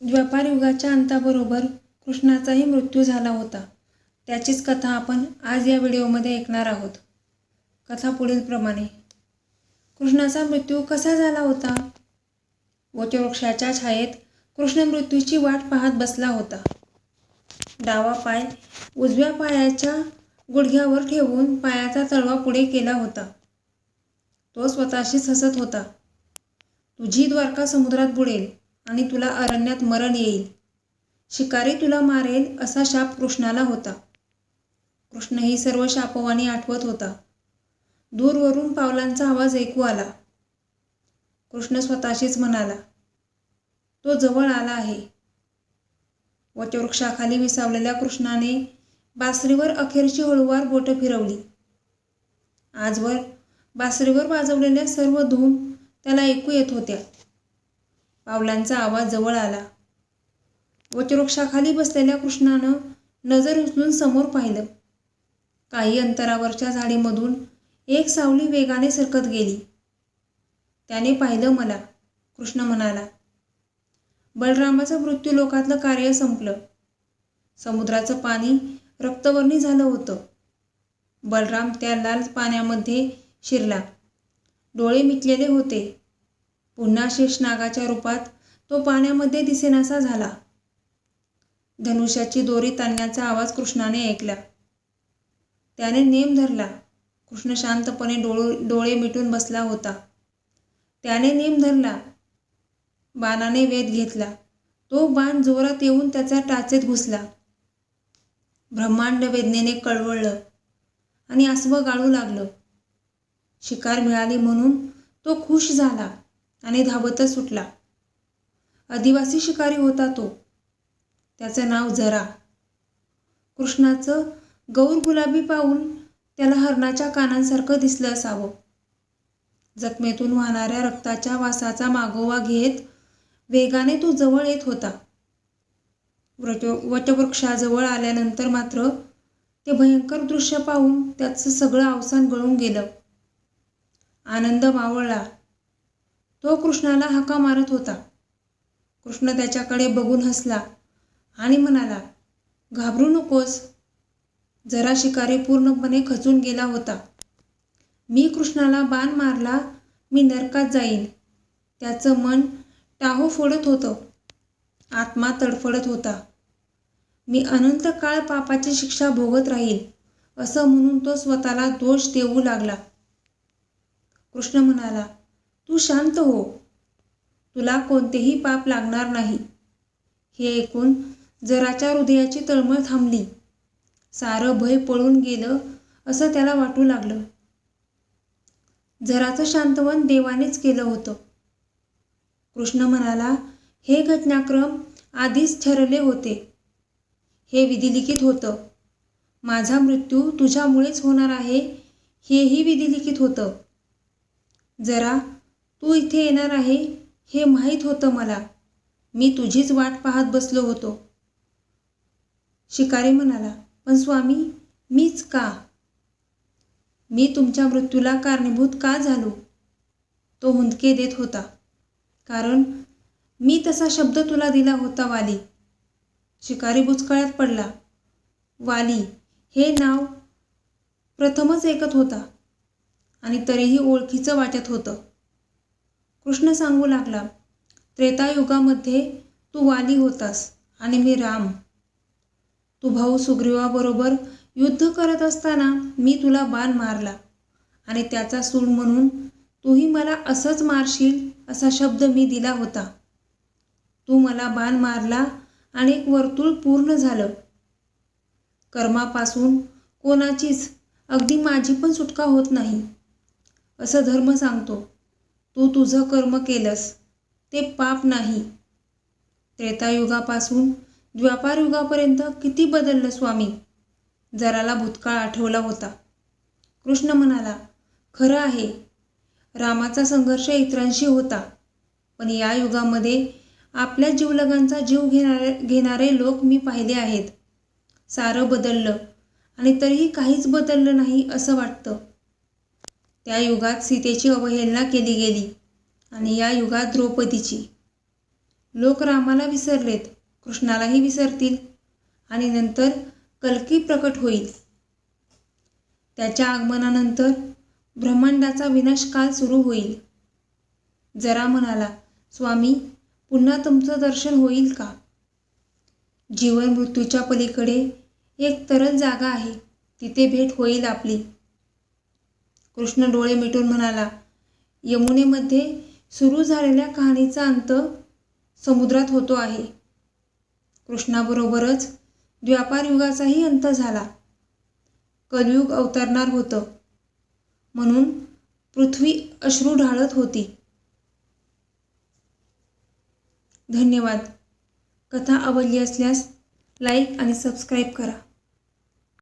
द्वापार युगाच्या अंताबरोबर कृष्णाचाही मृत्यू झाला होता. त्याचीच कथा आपण आज या व्हिडिओमध्ये ऐकणार आहोत. कथा पुढीलप्रमाणे कृष्णाचा मृत्यू कसा झाला होता? वटवृक्षाच्या छायेत कृष्ण मृत्यूची वाट पाहत बसला होता. डावा पाय उजव्या पायाच्या गुडघ्यावर ठेवून पायाचा तळवा पुढे केला होता. तो स्वतःशीच हसत होता. तुझी द्वारका समुद्रात बुडेल. आणि तुला अरण्यात मरण येईल. शिकारी तुला मारेल असा शाप कृष्णाला होता. कृष्ण ही सर्व शापवाणी आठवत होता. दूरवरून पावलांचा आवाज ऐकू आला. कृष्ण स्वतःशीच म्हणाला तो जवळ आला आहे. वटवृक्षाखाली विसावलेल्या कृष्णाने बासरीवर अखेरची हळूवार बोटं फिरवली. आजवर बासरीवर वाजवलेल्या सर्व धूम त्याला ऐकू येत होत्या. पावलांचा आवाज जवळ आला. वटवृक्षाखाली बसलेल्या कृष्णानं नजर उचलून समोर पाहिलं. काही अंतरावरच्या झाडीमधून एक सावली वेगाने सरकत गेली. त्याने पाहिलं मला. कृष्ण म्हणाला बलरामाचं मृत्यू लोकातलं कार्य संपलं. समुद्राचं पाणी रक्तवर्णी झालं होतं. बलराम त्या लाल पाण्यामध्ये शिरला. डोळे मिटलेले होते. पुन्हा शेषनागाच्या रूपात तो पाण्यामध्ये दिसेनासा झाला. धनुष्याची दोरी ताणण्याचा आवाज कृष्णाने ऐकला. त्याने नेम धरला. कृष्ण शांतपणे डोळ डोळे मिटून बसला होता. त्याने नेम धरला. बाणाने वेध घेतला. तो बाण जोरात येऊन त्याचा टाचेत घुसला. ब्रह्मांड वेदनेने कळवळलं आणि आसवं गाळू लागलं. शिकार मिळाली म्हणून तो खुश झाला. आणि धावतच सुटला. आदिवासी शिकारी होता तो. त्याचं नाव जरा. कृष्णाचं गौर गुलाबी पाहून त्याला हरणाच्या कानांसारखं दिसलं असावं. जखमेतून वाहणाऱ्या रक्ताच्या वासाचा मागोवा घेत वेगाने तो जवळ येत होता. व्रट वटवृक्षाजवळ आल्यानंतर मात्र ते भयंकर दृश्य पाहून त्याचं सगळं अवसान गळून गेलं. आनंद मावळला. तो कृष्णाला हाका मारत होता. कृष्ण त्याच्याकडे बघून हसला आणि म्हणाला घाबरू नकोस. जरा शिकारी पूर्णपणे खचून गेला होता. मी कृष्णाला बाण मारला मी नरकात जाईन. त्याचं मन टाहो फोडत होतं. आत्मा तडफडत होता. मी अनंत काळ पापाची शिक्षा भोगत राहील असं म्हणून तो स्वतःला दोष देऊ लागला. कृष्ण म्हणाला तू शांत हो. तुला कोणतेही पाप लागणार नाही. हे ऐकून जराच्या हृदयाची तळमळ थांबली. सारं भय पळून गेलं असं त्याला वाटू लागलं. जराचं शांतवन देवानेच केलं होतं. कृष्ण म्हणाला हे घटनाक्रम आधीच ठरले होते. हे विधिलिखित होतं. माझा मृत्यू तुझ्यामुळेच होणार आहे हेही विधिलिखित होतं. जरा तू इथे येणार आहे? हे माहीत होतं मला. मी तुझीच वाट पाहत बसलो होतो. शिकारी म्हणाला पण स्वामी मीच का? मी तुमच्या मृत्यूला कारणीभूत का झालो? तो हुंदके देत होता. कारण मी तसा शब्द तुला दिला होता वाली. शिकारी बुचकळ्यात पडला. वाली हे नाव प्रथमच ऐकत होता आणि तरीही ओळखीचं वाटत होतं. कृष्ण सांगू लागला त्रेतायुगामध्ये तू वाली होतास आणि मी राम. तू भाऊ सुग्रीवाबरोबर युद्ध करत असताना मी तुला बाण मारला आणि त्याचा सूड म्हणून तूही मला असंच मारशील असा शब्द मी दिला होता. तू मला बाण मारला आणि एक वर्तुळ पूर्ण झालं. कर्मापासून कोणाचीच अगदी माझी पण सुटका होत नाही असं धर्म सांगतो. तू तुझं कर्म केलंस ते पाप नाही. त्रेतायुगापासून द्वापारयुगापर्यंत किती बदललं स्वामी? जराला भूतकाळ आठवला होता. कृष्ण म्हणाला खरं आहे रामाचा संघर्ष इतरांशी होता पण या युगामध्ये आपल्या जीवलगांचा जीव घेणारे घेणारे लोक मी पाहिले आहेत. सारं बदललं आणि तरीही काहीच बदललं नाही असं वाटतं. त्या युगात सीतेची अवहेलना केली गेली आणि या युगात द्रौपदीची. लोक रामाला विसरलेत कृष्णालाही विसरतील आणि नंतर कल्की प्रकट होईल. त्याच्या आगमनानंतर ब्रह्मांडाचा विनाशकाल सुरू होईल. जरा म्हणाला स्वामी पुन्हा तुमचं दर्शन होईल का? जीवन मृत्यूच्या पलीकडे एक तरल जागा आहे तिथे भेट होईल आपली. कृष्ण डोळे मिटून म्हणाला यमुनेमध्ये सुरू झालेल्या कहाणीचा अंत समुद्रात होतो आहे. कृष्णाबरोबरच द्व्यापार युगाचाही अंत झाला. कलयुग अवतरणार होतं. म्हणून पृथ्वी अश्रू ढाळत होती. धन्यवाद. कथा आवडली असल्यास लाईक आणि सबस्क्राईब करा.